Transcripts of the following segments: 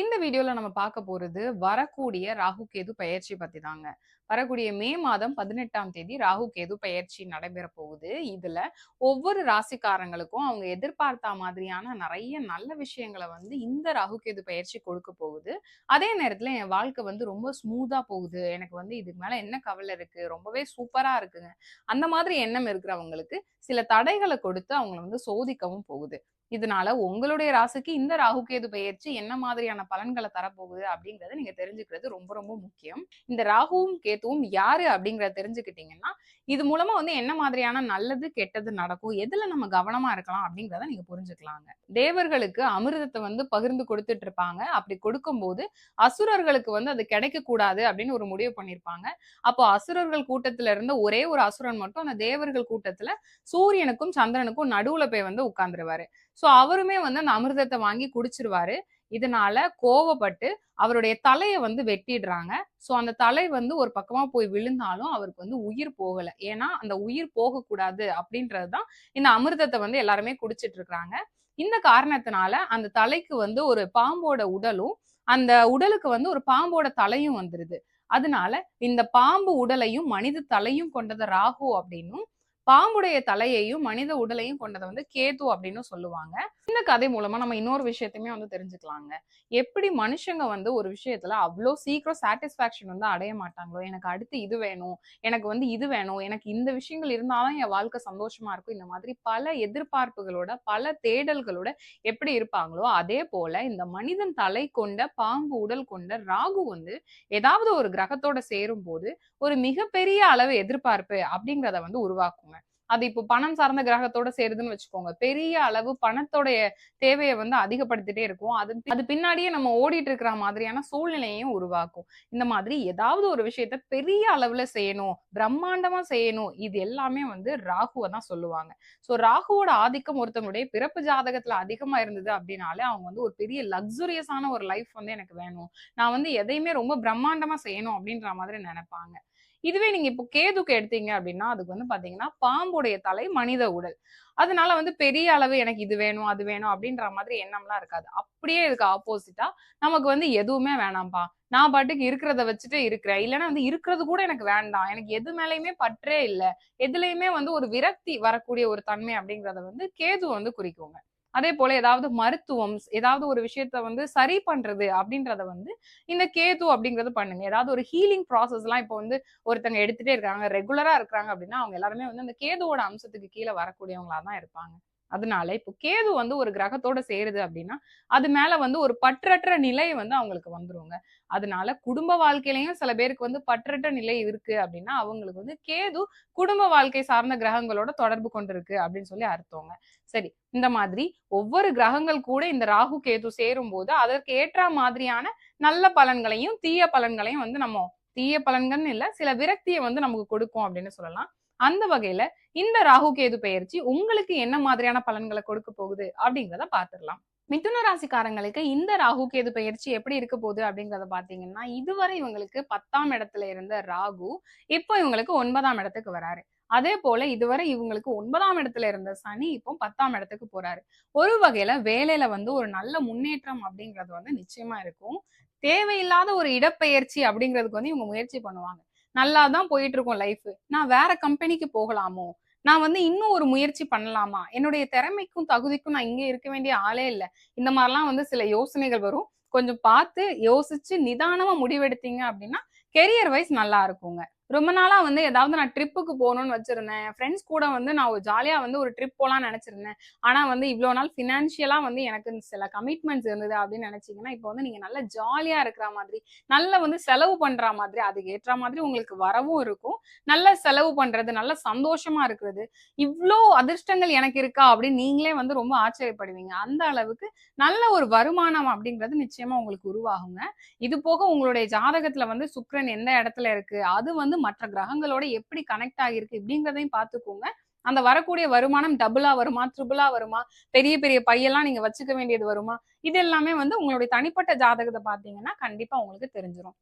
இந்த வீடியோல நம்ம பார்க்க போறது வரக்கூடிய ராகு கேது பயிற்சி பத்தி தாங்க வரக்கூடிய மே மாதம் பதினெட்டாம் தேதி ராகு கேது பயிற்சி நடைபெற போகுது. இதுல ஒவ்வொரு ராசிக்காரங்களுக்கும் அவங்க எதிர்பார்த்த மாதிரியான நிறைய நல்ல விஷயங்களை வந்து இந்த ராகு கேது பயிற்சி கொடுக்க போகுது. அதே நேரத்துல என் வாழ்க்கை வந்து ரொம்ப ஸ்மூத்தா போகுது. எனக்கு வந்து இதுக்கு மேல என்ன கவலை இருக்கு? ரொம்பவே சூப்பரா இருக்குங்க. அந்த மாதிரி எண்ணம் இருக்கிறவங்களுக்கு சில தடைகளை கொடுத்து அவங்களை வந்து சோதிக்கவும் போகுது. இதனால உங்களுடைய ராசிக்கு இந்த ராகு கேது பயிற்சி என்ன மாதிரியான பலன்களை தரப்போகுது அப்படிங்கறத நீங்க தெரிஞ்சுக்கிறது ரொம்ப ரொம்ப முக்கியம். இந்த ராகுவும் கேத்துவும் யாரு அப்படிங்கறத தெரிஞ்சுக்கிட்டீங்கன்னா இது மூலமா வந்து என்ன மாதிரியான நல்லது கெட்டது நடக்கும்? எதுல நம்ம கவனமா இருக்கலாம் அப்படிங்கிறத நீங்க புரிஞ்சுக்கலாங்க. தேவர்களுக்கு அமிர்தத்தை வந்து பகிர்ந்து கொடுத்துட்டு இருப்பாங்க அப்படி கொடுக்கும்போது அசுரர்களுக்கு வந்து அது கிடைக்க கூடாது அப்படின்னு ஒரு முடிவு பண்ணியிருப்பாங்க அப்போ அசுரர்கள் கூட்டத்துல இருந்த ஒரே ஒரு அசுரன் மட்டும் அந்த தேவர்கள் கூட்டத்துல சூரியனுக்கும் சந்திரனுக்கும் நடுவுல போய் வந்து உட்கார்ந்துருவாரு. சோ அவருமே வந்து அந்த அமிர்தத்தை வாங்கி குடிச்சிருவாரு. இதனால கோவப்பட்டு அவருடைய தலையை வந்து வெட்டிடுறாங்க. ஸோ அந்த தலை வந்து ஒரு பக்கமா போய் விழுந்தாலும் அவருக்கு வந்து உயிர் போகல. ஏன்னா அந்த உயிர் போகக்கூடாது அப்படின்றது தான் இந்த அமிர்தத்தை வந்து எல்லாருமே குடிச்சிட்டு இருக்கிறாங்க இந்த காரணத்தினால அந்த தலைக்கு வந்து ஒரு பாம்போட உடலும் அந்த உடலுக்கு வந்து ஒரு பாம்போட தலையும் வந்துருது. அதனால இந்த பாம்பு உடலையும் மனித தலையும் கொண்டது ராகு அப்படின்னும் பாம்புடைய தலையையும் மனித உடலையும் கொண்டதை வந்து கேது அப்படின்னு சொல்லுவாங்க. இந்த கதை மூலமா நம்ம இன்னொரு விஷயத்தையுமே வந்து தெரிஞ்சுக்கலாங்க. எப்படி மனுஷங்க வந்து ஒரு விஷயத்துல அவ்வளோ சீக்கிரம் சாட்டிஸ்பாக்சன் வந்து அடைய மாட்டாங்களோ? எனக்கு அடுத்து இது வேணும் எனக்கு வந்து இது வேணும் எனக்கு இந்த விஷயங்கள் இருந்தாலும் என் வாழ்க்கை சந்தோஷமா இருக்கும். இந்த மாதிரி பல எதிர்பார்ப்புகளோட பல தேடல்களோட எப்படி இருப்பாங்களோ அதே போல இந்த மனிதன் தலை கொண்ட பாம்பு உடல் கொண்ட ராகு வந்து ஏதாவது ஒரு கிரகத்தோட சேரும் போது ஒரு மிகப்பெரிய அளவு எதிர்பார்ப்பு அப்படிங்கிறத வந்து உருவாக்குங்க. அது இப்போ பணம் சார்ந்த கிரகத்தோட சேருதுன்னு வச்சுக்கோங்க. பெரிய அளவு பணத்தோடைய தேவையை வந்து அதிகப்படுத்திட்டே இருக்கும். அது அது பின்னாடியே நம்ம ஓடிட்டு இருக்கிற மாதிரியான சூழ்நிலையையும் உருவாக்கும். இந்த மாதிரி ஏதாவது ஒரு விஷயத்த பெரிய அளவுல செய்யணும் பிரம்மாண்டமா செய்யணும் இது எல்லாமே வந்து ராகுவை தான் சொல்லுவாங்க. ஸோ ராகுவோட ஆதிக்கம் ஒருத்தவங்களுடைய பிறப்பு ஜாதகத்துல அதிகமா இருந்தது அப்படின்னாலே அவங்க வந்து ஒரு பெரிய லக்ஸுரியஸான ஒரு லைஃப் வந்து எனக்கு வேணும். நான் வந்து எதையுமே ரொம்ப பிரம்மாண்டமா செய்யணும் அப்படின்ற மாதிரி நினைப்பாங்க. இதுவே நீங்க இப்போ கேதுக்கு எடுத்தீங்க அப்படின்னா அதுக்கு வந்து பாத்தீங்கன்னா பாம்புடைய தலை மனித உடல். அதனால வந்து பெரிய அளவு எனக்கு இது வேணும் அது வேணும் அப்படின்ற மாதிரி எண்ணம்லாம் இருக்காது. அப்படியே இதுக்கு ஆப்போசிட்டா நமக்கு வந்து எதுவுமே வேணாம்ப்பா நான் பாட்டுக்கு இருக்கிறத வச்சுட்டு இருக்கிறேன். இல்லைன்னா வந்து இருக்கிறது கூட எனக்கு வேண்டாம். எனக்கு எது மேலேயுமே பற்றே இல்லை. எதுலையுமே வந்து ஒரு விரக்தி வரக்கூடிய ஒரு தன்மை அப்படிங்கிறத வந்து கேது வந்து குறிக்குங்க. அதே போல ஏதாவது மருத்துவம் ஏதாவது ஒரு விஷயத்த வந்து சரி பண்றது அப்படின்றத வந்து இந்த கேது அப்படிங்கறது பண்ணுங்க. ஏதாவது ஒரு ஹீலிங் ப்ராசஸ் எல்லாம் இப்போ வந்து ஒருத்தங்க எடுத்துட்டே இருக்காங்க ரெகுலரா இருக்கிறாங்க அப்படின்னா அவங்க எல்லாருமே வந்து அந்த கேதுவோட அம்சத்துக்கு கீழே வரக்கூடியவங்களா தான் இருப்பாங்க. அதனால இப்போ கேது வந்து ஒரு கிரகத்தோட சேருது அப்படின்னா அது மேல வந்து ஒரு பற்றற்ற நிலை வந்து அவங்களுக்கு வந்துருங்க. அதனால குடும்ப வாழ்க்கையிலையும் சில பேருக்கு வந்து பற்றற்ற நிலை இருக்கு அப்படின்னா அவங்களுக்கு வந்து கேது குடும்ப வாழ்க்கை சார்ந்த கிரகங்களோட தொடர்பு கொண்டிருக்கு அப்படின்னு சொல்லி அர்த்தவங்க சரி இந்த மாதிரி ஒவ்வொரு கிரகங்கள் கூட இந்த ராகு கேது சேரும் போது அதற்கு ஏற்ற மாதிரியான நல்ல பலன்களையும் தீய பலன்களையும் வந்து நம்ம தீய பலன்கள்னு இல்ல சில விரக்தியை வந்து நமக்கு கொடுக்கும் அப்படின்னு சொல்லலாம். அந்த வகையில இந்த ராகு கேது பெயர்ச்சி உங்களுக்கு என்ன மாதிரியான பலன்களை கொடுக்க போகுது அப்படிங்கிறத பாத்துடலாம் மிதுன ராசிக்காரங்களுக்கு இந்த ராகு கேது பயிற்சி எப்படி இருக்க போகுது அப்படிங்கறத பாத்தீங்கன்னா இதுவரை இவங்களுக்கு பத்தாம் இடத்துல இருந்த ராகு இப்போ இவங்களுக்கு ஒன்பதாம் இடத்துக்கு வராரு. அதே போல இதுவரை இவங்களுக்கு ஒன்பதாம் இடத்துல இருந்த சனி இப்போ பத்தாம் இடத்துக்கு போறாரு. ஒரு வகையில வேலையில வந்து ஒரு நல்ல முன்னேற்றம் அப்படிங்கிறது வந்து நிச்சயமா இருக்கும். தேவையில்லாத ஒரு இடப்பெயர்ச்சி அப்படிங்கிறதுக்கு வந்து இவங்க முயற்சி பண்ணுவாங்க. நல்லா தான் போயிட்டு இருக்கும் லைஃப் நான் வேற கம்பெனிக்கு போகலாமோ? நான் வந்து இன்னும் ஒரு முயற்சி பண்ணலாமா? என்னுடைய திறமைக்கும் தகுதிக்கும் நான் இங்கே இருக்க வேண்டிய ஆளே இல்லை. இந்த மாதிரிலாம் வந்து சில யோசனைகள் வரும். கொஞ்சம் பார்த்து யோசிச்சு நிதானமா முடிவெடுத்தீங்க அப்படின்னா கெரியர் வைஸ் நல்லா இருக்குங்க. ரொம்ப நாளா வந்து ஏதாவது நான் ட்ரிப்புக்கு போகணும்னு வச்சிருந்தேன். ஃப்ரெண்ட்ஸ் கூட வந்து நான் ஒரு ஜாலியா வந்து ஒரு ட்ரிப் போகலாம்னு நினைச்சிருந்தேன். ஆனா வந்து இவ்வளோ நாள் ஃபினான்ஷியலா வந்து எனக்கு சில கமிட்மெண்ட்ஸ் இருந்தது அப்படின்னு நினைச்சீங்கன்னா இப்போ வந்து நீங்க நல்ல ஜாலியா இருக்கிற மாதிரி நல்ல வந்து செலவு பண்ற மாதிரி அதுக்கு ஏற்ற மாதிரி உங்களுக்கு வரவும் இருக்கும். நல்ல செலவு பண்றது நல்ல சந்தோஷமா இருக்கிறது. இவ்வளோ அதிர்ஷ்டங்கள் எனக்கு இருக்கா அப்படின்னு நீங்களே வந்து ரொம்ப ஆச்சரியப்படுவீங்க. அந்த அளவுக்கு நல்ல ஒரு வருமானம் அப்படிங்கிறது நிச்சயமா உங்களுக்கு உருவாகுங்க. இது போக உங்களுடைய ஜாதகத்துல வந்து சுக்ரன் எந்த இடத்துல இருக்கு? அது வந்து மற்ற கிரகங்களோட எப்படி கனெக்ட் ஆகிருக்கு இப்படிங்கிறதையும் பார்த்துக்கோங்க. அந்த வரக்கூடிய வருமானம் டபுளா வருமா ட்ரிபிளா வருமா பெரிய பெரிய பையெல்லாம் நீங்க வச்சுக்க வேண்டியது வருமா இது எல்லாமே வந்து உங்களுடைய தனிப்பட்ட ஜாதகத்தை பார்த்தீங்கன்னா கண்டிப்பா உங்களுக்கு தெரிஞ்சிடும்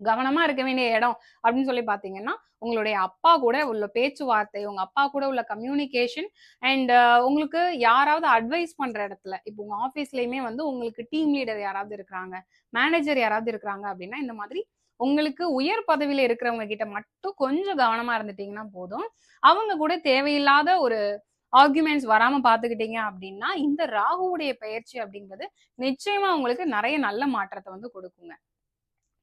கவனமா இருக்க வேண்டிய இடம் அப்படின்னு சொல்லி பாத்தீங்கன்னா உங்களுடைய அப்பா கூட உள்ள பேச்சுவார்த்தை உங்க அப்பா கூட உள்ள கம்யூனிகேஷன் அண்ட் உங்களுக்கு யாராவது அட்வைஸ் பண்ற இடத்துல இப்போ உங்க ஆஃபீஸ்லயுமே வந்து உங்களுக்கு டீம் லீடர் யாராவது இருக்கிறாங்க மேனேஜர் யாராவது இருக்கிறாங்க அப்படின்னா இந்த மாதிரி உங்களுக்கு உயர் பதவியில இருக்கிறவங்க கிட்ட மட்டும் கொஞ்சம் கவனமா இருந்துட்டீங்கன்னா போதும். அவங்க கூட தேவையில்லாத ஒரு ஆர்குமெண்ட்ஸ் வராம பாத்துக்கிட்டீங்க அப்படின்னா இந்த ராகுவுடைய பயிற்சி அப்படிங்கிறது நிச்சயமா உங்களுக்கு நிறைய நல்ல மாற்றத்தை வந்து கொடுக்குங்க.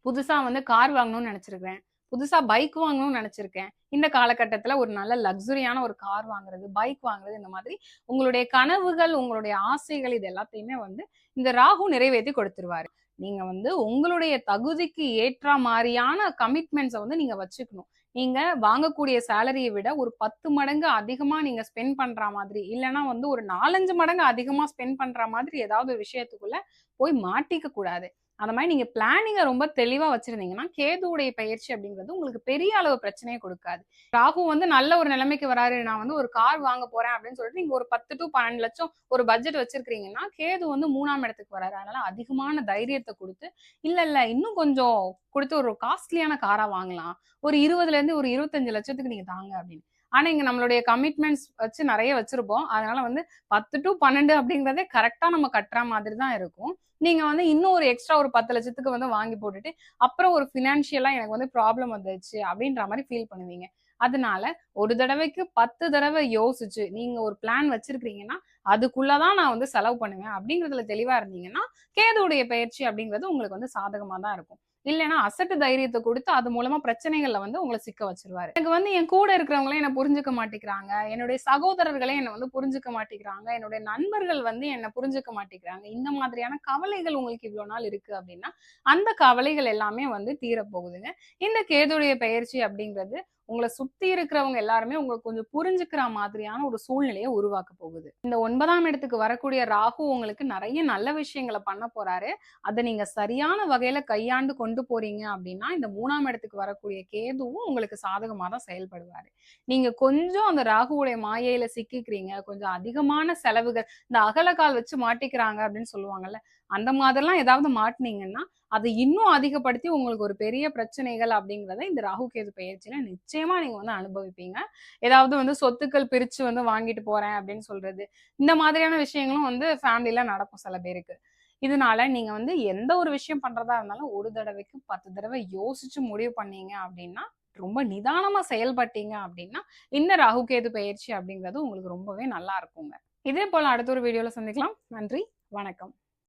புதுசா வந்து கார் வாங்கணும்னு நினைச்சிருக்கேன் புதுசா பைக் வாங்கணும்னு நினைச்சிருக்கேன். இந்த காலகட்டத்துல ஒரு நல்ல லக்ஸுரியான ஒரு கார் வாங்குறது பைக் வாங்குறது இந்த மாதிரி உங்களுடைய கனவுகள் உங்களுடைய ஆசைகள் இது எல்லாத்தையுமே வந்து இந்த ராகு நிறைவேற்றி கொடுத்துருவாரு. நீங்க வந்து உங்களுடைய தகுதிக்கு ஏற்ற மாதிரியான கமிட்மெண்ட்ஸை வந்து நீங்க வச்சுக்கணும். நீங்க வாங்கக்கூடிய சேலரியை விட ஒரு பத்து மடங்கு அதிகமா நீங்க ஸ்பெண்ட் பண்ற மாதிரி இல்லைன்னா வந்து ஒரு நாலஞ்சு மடங்கு அதிகமா ஸ்பெண்ட் பண்ற மாதிரி ஏதாவது விஷயத்துக்குள்ள போய் மாட்டிக்க கூடாது. அந்த மாதிரி நீங்க பிளானிங்கை ரொம்ப தெளிவா வச்சிருந்தீங்கன்னா கேதுவுடைய பயிற்சி அப்படிங்கிறது உங்களுக்கு பெரிய அளவு பிரச்சனையே கொடுக்காது. ராகு வந்து நல்ல ஒரு நிலைமைக்கு வராரு நான் வந்து ஒரு கார் வாங்க போறேன் அப்படின்னு சொல்லிட்டு நீங்க ஒரு பத்து டு பன்னெண்டு லட்சம் ஒரு பட்ஜெட் வச்சிருக்கீங்கன்னா கேது வந்து மூணாம் இடத்துக்கு வராரு. அதனால அதிகமான தைரியத்தை கொடுத்து இல்ல இல்ல இன்னும் கொஞ்சம் கொடுத்து ஒரு காஸ்ட்லியான காரா வாங்கலாம். ஒரு இருபதுல இருந்து ஒரு இருபத்தஞ்சு லட்சத்துக்கு நீங்க தாங்க அப்படின்னு. ஆனா இங்க நம்மளுடைய கமிட்மெண்ட்ஸ் வச்சு நிறைய வச்சிருப்போம். அதனால வந்து பத்து டு பன்னெண்டு அப்படிங்கறதே கரெக்டா நம்ம கட்டுற மாதிரி தான் இருக்கும். நீங்க வந்து இன்னும் ஒரு எக்ஸ்ட்ரா ஒரு பத்து லட்சத்துக்கு வந்து வாங்கி போட்டுட்டு அப்புறம் ஒரு ஃபினான்ஷியலா எனக்கு வந்து ப்ராப்ளம் வந்துச்சு அப்படின்ற மாதிரி ஃபீல் பண்ணுவீங்க. அதனால ஒரு தடவைக்கு பத்து தடவை யோசிச்சு நீங்க ஒரு பிளான் வச்சிருக்கீங்கன்னா அதுக்குள்ளதான் நான் வந்து செலவு பண்ணுவேன் அப்படிங்கறதுல தெளிவா இருந்தீங்கன்னா கேதுடைய பயிற்சி அப்படிங்கிறது உங்களுக்கு வந்து சாதகமா தான் இருக்கும். இல்லைன்னா அசட்டு தைரியத்தை கொடுத்து அது மூலமா பிரச்சனைகள்ல வந்து உங்களை சிக்க வச்சிருவாரு. எனக்கு வந்து என் கூட இருக்கிறவங்களே என்ன புரிஞ்சுக்க மாட்டேங்கிறாங்க. என்னுடைய சகோதரர்களே என்னை வந்து புரிஞ்சுக்க மாட்டேங்கிறாங்க. என்னுடைய நண்பர்கள் வந்து என்னை புரிஞ்சுக்க மாட்டேங்கிறாங்க. இந்த மாதிரியான கவலைகள் உங்களுக்கு இவ்வளவு நாள் இருக்கு அப்படின்னா அந்த கவலைகள் எல்லாமே வந்து தீரப்போகுதுங்க. இந்த கேதுடைய பயிற்சி அப்படிங்கிறது உங்களை சுத்தி இருக்கிறவங்க எல்லாருமே உங்களுக்கு கொஞ்சம் புரிஞ்சுக்கிற மாதிரியான ஒரு சூழ்நிலையை உருவாக்க போகுது. இந்த ஒன்பதாம் இடத்துக்கு வரக்கூடிய ராகு உங்களுக்கு நிறைய நல்ல விஷயங்களை பண்ண போறாரு. அதை நீங்க சரியான வகையில கையாண்டு கொண்டு போறீங்க அப்படின்னா இந்த மூணாம் இடத்துக்கு வரக்கூடிய கேதுவும் உங்களுக்கு சாதகமா தான் செயல்படுவாரு. நீங்க கொஞ்சம் அந்த ராகுவுடைய மாயையில சிக்கிக்கிறீங்க. கொஞ்சம் அதிகமான செலவுகள் இந்த அகலக்கால் வச்சு மாட்டிக்கிறாங்க அப்படின்னு சொல்லுவாங்கல்ல அந்த மாதிரிலாம் ஏதாவது மாட்டினீங்கன்னா அதை இன்னும் அதிகப்படுத்தி உங்களுக்கு ஒரு பெரிய பிரச்சனைகள் அப்படிங்கிறத இந்த ராகு கேது பயிற்சியில நிச்சயமா நீங்க வந்து அனுபவிப்பீங்க. ஏதாவது வந்து சொத்துக்கள் பிரிச்சு வந்து வாங்கிட்டு போறேன் அப்படின்னு சொல்றது இந்த மாதிரியான விஷயங்களும் வந்து ஃபேமிலியில நடக்கும் சில பேருக்கு. இதனால நீங்க வந்து எந்த ஒரு விஷயம் பண்றதா இருந்தாலும் ஒரு தடவைக்கு பத்து தடவை யோசிச்சு முடிவு பண்ணீங்க அப்படின்னா ரொம்ப நிதானமா செயல்பட்டீங்க அப்படின்னா இந்த ராகு கேது பயிற்சி அப்படிங்கிறது உங்களுக்கு ரொம்பவே நல்லா இருக்குங்க. இதே போல அடுத்த ஒரு வீடியோல சந்திக்கலாம். நன்றி வணக்கம்.